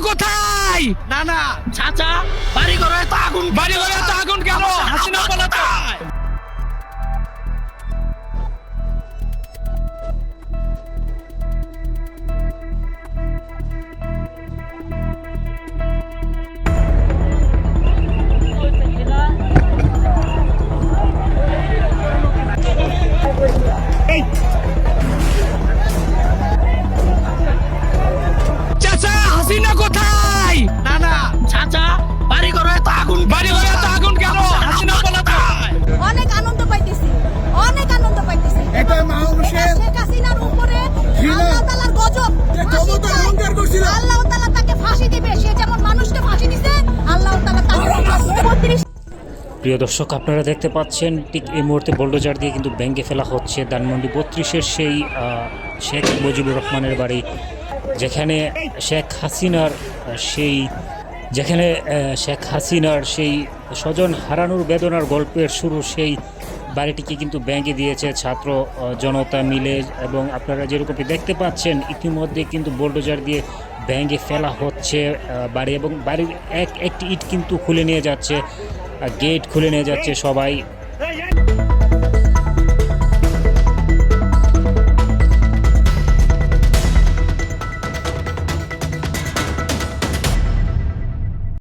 কোথায়? না না চাচা বাড়ি ঘরে তো আগুন বাড়ি ঘরে তো আগুন কেন? হাসিনা পালাতে প্রিয় দর্শক, আপনারা দেখতে পাচ্ছেন ঠিক এই মুহূর্তে বোল্ডোজার দিয়ে কিন্তু ব্যাঙ্গে ফেলা হচ্ছে ধানমন্ডি বত্রিশের সেই শেখ মুজিবুর রহমানের বাড়ি, যেখানে শেখ হাসিনার সেই, যেখানে শেখ হাসিনার সেই স্বজন হারানোর বেদনার গল্পের শুরু, সেই বাড়িটিকে কিন্তু ব্যাঙ্গে দিয়েছে ছাত্র জনতা মিলে। এবং আপনারা যেরকমটি দেখতে পাচ্ছেন, ইতিমধ্যে কিন্তু বোল্ডোজার দিয়ে ব্যাঙ্গে ফেলা হচ্ছে বাড়ি। এবং বাড়ির এক, একটি ইট কিন্তু খুলে নিয়ে যাচ্ছে গেট খুলে নিয়ে যাচ্ছে সবাই।